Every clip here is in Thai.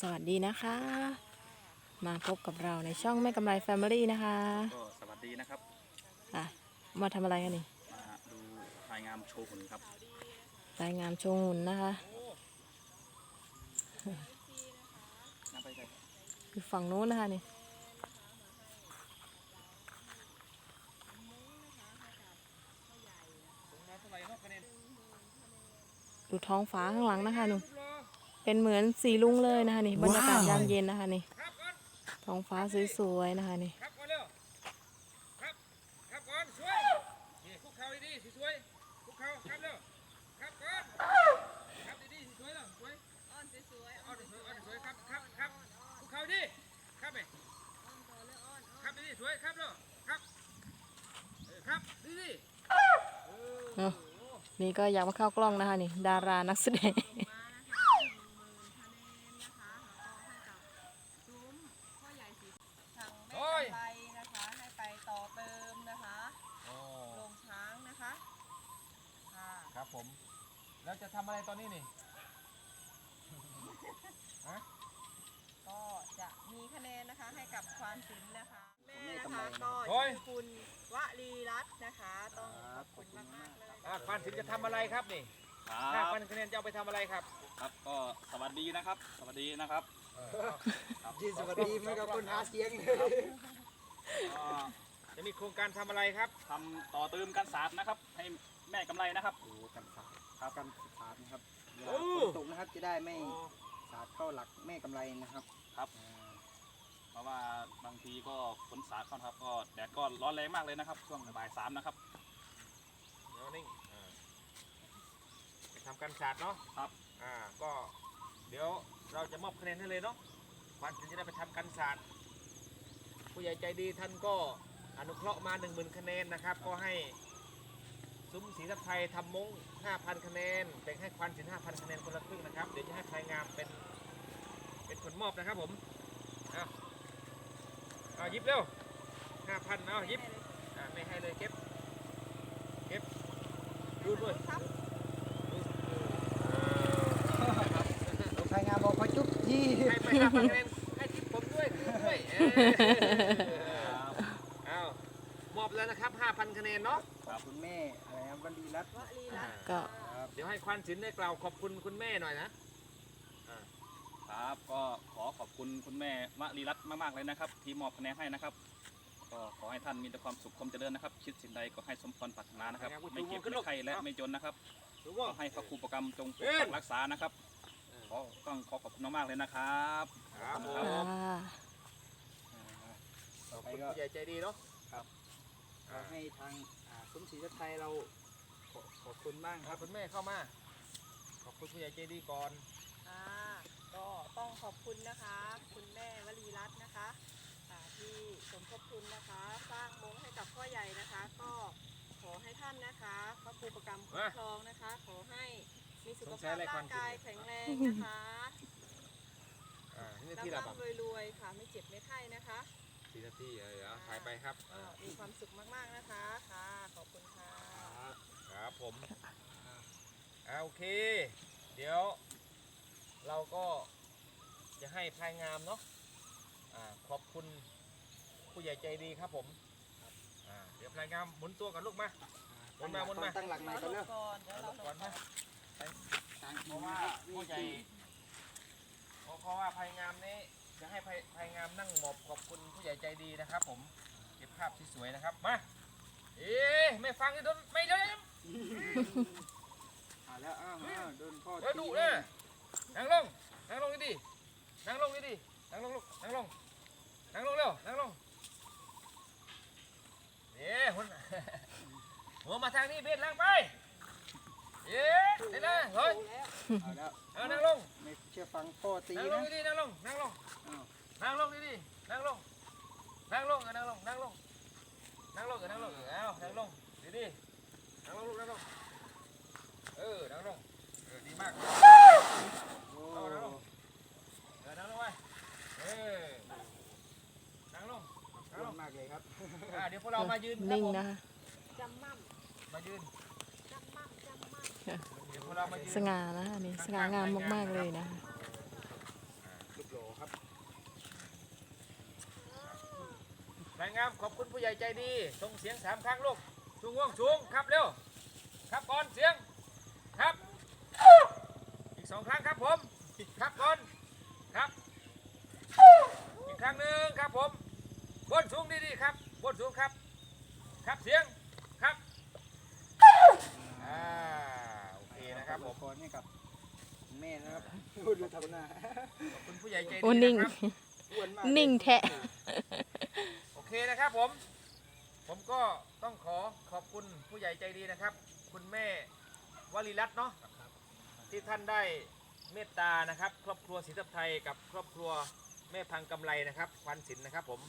สวัสดีนะคะ มาพบกับเราในช่องแม่กำไรแฟมิลี่นะคะก็สวัสดีนะครับอะมาทำอะไรกันนี่มาดูรายงานโชว์ผลครับรายงานโชว์หุ่นนะคะน้าไปไกลอยู่ฝั่งนู้นนะคะนี่เท่าไหร่เนาะคะแนนดูท้องฟ้าข้างหลังนะคะนี่ เป็นเหมือนสีลุงเลยนะคะนี่บรรยากาศยามเย็นนะคะนี่ท้องฟ้าสวยๆนะคะนี่ครับก่อนเร็วครับครับก่อนสวยนี่คุกเข่าดีๆสวยๆคุกเข่าครับเร็วครับก่อนครับดีๆสวยเร็วสวยอ่อนสวยสวยอ่อนสวยครับครับครับคุกเข่าดีครับไปครับดีๆสวยครับเร็วครับครับดีเอ้านี่ก็อยากมาเข้ากล้องนะคะนี่ ดารานักแสดง ทางแม่กำไรนะคะให้ไปต่อเติมนะคะ ๆโอ้ โรงช้างนะคะค่ะ ครับผม แล้วจะทำอะไรตอนนี้นี่ก็จะมีคะแนนนะคะให้กับความศิลป์นะคะแม่นะคะก็โอ้ย ชื่อคุณวลีรัตน์นะคะ ต้องขอบคุณมากๆเลยอะควานศิลป์จะทำอะไรครับนี่คห้ารับพันคะแนนจะเอาไปทำอะไรครับครับก็สวัสดีนะครับ สวัสดีนะครับยินสวัสดีไม่กับคนหาเสียงอ่าจะมีโครงการทำอะไรครับทำต่อเติมกันศาสตร์นะครับ ให้แม่กำไรนะครับ โอ้ กันสาดครับกันสาดนะครับเวลาโอ้ฝนตกนะครับจะได้ไม่สาดเข้าหลักแม่กำไรนะครับครับเพราะว่าบางทีก็ฝนสาดเข้านะครับ ก็แดดก็ร้อนแรงมากเลยนะครับ ช่วงบ่ายสามนะครับ เดี๋ยวนิ่งอ่าไปทำการศาสตร์เนาะครับ อ่าก็เดี๋ยวเราจะมอบคะแนนให้เลยเนาะควานศิลป์จะได้ไปทำการศาสตร์ผู้ใหญ่ใจดีท่านก็อนุเคราะห์มา1 0,000คะแนนนะครับ ก็ให้ ซุ้มศรีทัพไทยทำมง5,000 คะแนนแบ่งให้ควานศิลป์5,000 คะแนนคนละครึ่งนะครับ เดี๋ยวจะให้พลายงามเป็น เป็นคนมอบนะครับผมเอาเอาหยิบเร็ว5,000เอาหยิบอ่าไม่ให้เลยเก็บ เก็บ ดูด้วยครับใครงานบอกขอจุ๊บที่ให้ไปห้าพันคะแนนให้ทิปผมด้วยคืนด้วยเออเอามอบแล้วนะครับห้าพันคะแนนเนาะ ขอบคุณแม่อะไรนะวันดีรัตน์วลีรัตน์ก็ ครับ เดี๋ยวให้ควันศิลป์ได้กล่าวขอบคุณคุณแม่หน่อยนะ ครับก็ขอขอบคุณคุณแม่วลีรัตน์มากๆเลยนะครับ ที่มอบคะแนนให้นะครับ ก็ขอให้ท่านมีแต่ความสุขความเจริญนะครับ คิดสิ่งใดก็ให้สมพรปรารถนานะครับ ไม่เก็บไม่ไข่และไม่จนนะครับรู้ขว่าอให้พระครูประกรรมจงปกปักรักษานะครับขอต้องขอขอบคุณมากๆเลยนะครับ ครับผอ่มาขต่ออบไปคุณก็ผู้ใหญ่ใจดีเนาะ ขอให้ทางอ่าซุ้มศรีทัพไทยเรา ขอขอบคุณบ้างคครัรับบคุณแม่เข้ามา ขอบคุณผู้ใหญ่ใจดีก่อน อ่าก็ต้องขอบคุณนะคะ คุณแม่วลีรัตน์นะคะอ่าที่สมทบทุนนะคะ สร้างมงให้กับพ่อใหญ่นะคะ ก็ขอให้ท่านนะคะพระครูประกรรมคุ้มครองนะคะ ขอให้มีสุขภาพร่างกายแข็งแรงนะคะอ่านี่ที่ละร่ำบับรวยรวยๆค่ะ ไม่เจ็บไม่ไข้นะคะ สี่นาทีเออเอาถ่ายไปครับก็อ่ามีความสุขมากๆนะคะค่ะขอบคุณค่ะ ครับผมอ่าโอเค เดี๋ยว เราก็จะให้พลายงามเนาะอ่าขอบคุณผู้ใหญ่ใจดีครับผมอ่าเดี๋ยวพลายงามหมุนตัวกันลูกมาหมุนมาหมุนมาตั้งหลักใหม่เรากันหลเร็วบก่อนเดี๋ยวเราหลก่อนบนะเพราะว่าผู้ใหญ่เพราะว่าพลายงามนี้จะให้พลายพลายงามนั่งหมอบขอบคุณผู้ใหญ่ใจดีนะครับ ผมเก็บภาพที่สวยนะครับมาเอ๊ะไม่ฟังเลยโดนไม่เลย อ่าแล้วอ้าวอ้าวโดนพ่อเฮ้ยตีดุแน่นะนั่งลง นั่งลงดีๆนั่งลงดีๆนั่งลงลูกนั่งลง นั่งลงเร็ว นั่งลงเอ๊ะหุ่นหัวมาทางนี้เบ็ดล่างไปเอ๊ะเดี๋ยวนะเฮ้ยเอาแล้วเอานั่งลง ไม่เชื่อฟังพ่อตีนั่งลนะงดีนั่งลง นั่งลง อ้าว นั่งลงดีๆนั่งลง นั่งลงเออนั่งลง นั่งลง นั่งลงเออนั่งลง เออเอานั่งลงดีๆ นิ่งนะจำมั่ายืนสง่านะอันนี้สง่างามมากๆเลยนะสวยงามขอบคุณผู้ใหญ่ใจดีส่งเสียงสามครั้งลูก สูงง่วงสูงครับเร็วครับก่อนเสียงครับ อีกสองครั้งครับผมครับก่อนครับ อีกครั้งหนึ่งครับผมบนสูงดีๆครับบนสูงครับ ครับเสียงครับอ่าโอเคนะครับผมขอให้กับแม่นะครับพูดดูทำหน้าขอบคุณผู้ใหญ่ใจดีโอ้นิ่ง นะครับอ้วนมากนิ่งแทะ โอเคนะครับผม ผมก็ต้องขอขอบคุณผู้ใหญ่ใจดีนะครับ คุณแม่วลีรัตน์เนาะที่ท่านได้เมตตานะครับ ครอบครัวศรีทับไทยกับครอบครัวแม่พังกำไรนะครับพันศิลป์นะครับผม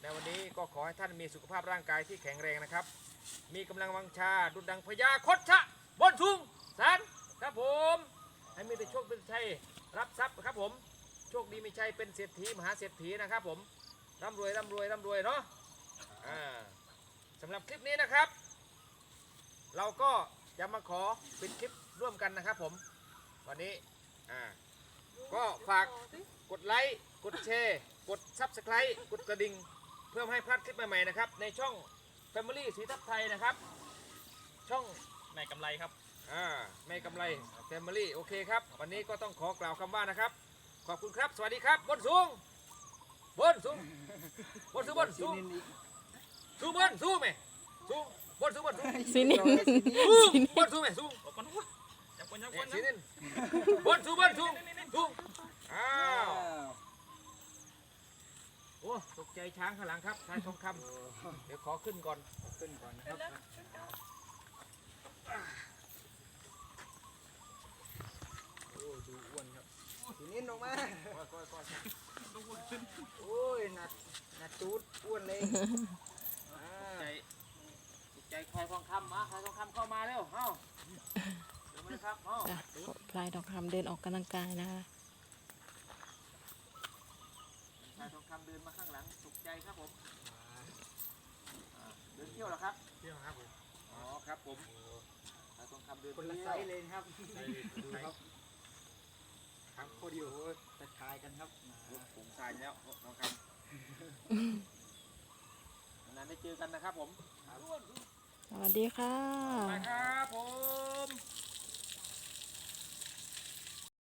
ในวันนี้ก็ขอให้ท่านมีสุขภาพร่างกายที่แข็งแรงนะครับ มีกำลังวังชาดุจดังพญาคดชะบนทุงสารครับผม ให้มีแต่โชคเป็นชัยรับทรัพย์ครับผม โชคดีมีชัยเป็นเศรษฐีมหาเศรษฐีนะครับผมร่ำรวยร่ำรวยร่ำรวยเนาะอ่า สำหรับคลิปนี้นะครับ เราก็จะมาขอเป็นคลิปร่วมกันนะครับ ผม วันนี้อ่าก็ฝากกดไลค์กดแชร์กดซับสไครต์กดกระดิ่งเพื่อให้พลาดคลิปใหม่ๆนะครับ ในช่อง Family สีทับไทยนะครับ ช่องแม่กำไรครับ อ่าไม่กำไร Family โอเคครับ วันนี้ก็ต้องขอกล่าวคำว่านะครับ ขอบคุณครับ สวัสดีครับ บนสูง บนสูง บนสูงบนสูง สูงบนสูงไหมสูงบนสูงบนสูงสินินสูงบนสูงไหมสูงบอกก่อนว่าจับคนจับคเนี่ยนสีนินบนสูงบนสูงสูงอ้าอ้าววโอ้ตกใจช้างข้างหลังครับชายทองคำโอ้เดี๋ยวขอขึ้นก่อนขึ้นก่อนนะครับโอ้ดูอ้วนครับซีนินออกมาโอ้ยหนักหนักตูดอ้วนเลยอ่าใจตก ใจชายทองคำมาชายทองคำเข้ามาเร็วเอ้าเดี๋ยวมาเลยครับเอ้าจ้ะพลายดอกคำเดินออกกำลังกายนะคะชายทองคำเดินมาข้างหลังตกใจครับผมอ่าเดินเที่ยวเหรอครับ เที่ยวครับผมอ๋อครับผมชายทองคำเดินคนละไซเที่ยวส์เลยนะครับดูครับครับโคตรอยู่โอ้ยตะชายกันครับรถผมทรายแล้วทองคำนานได้เจอกันนะครับผม สวัสดีค่ะไปครับผม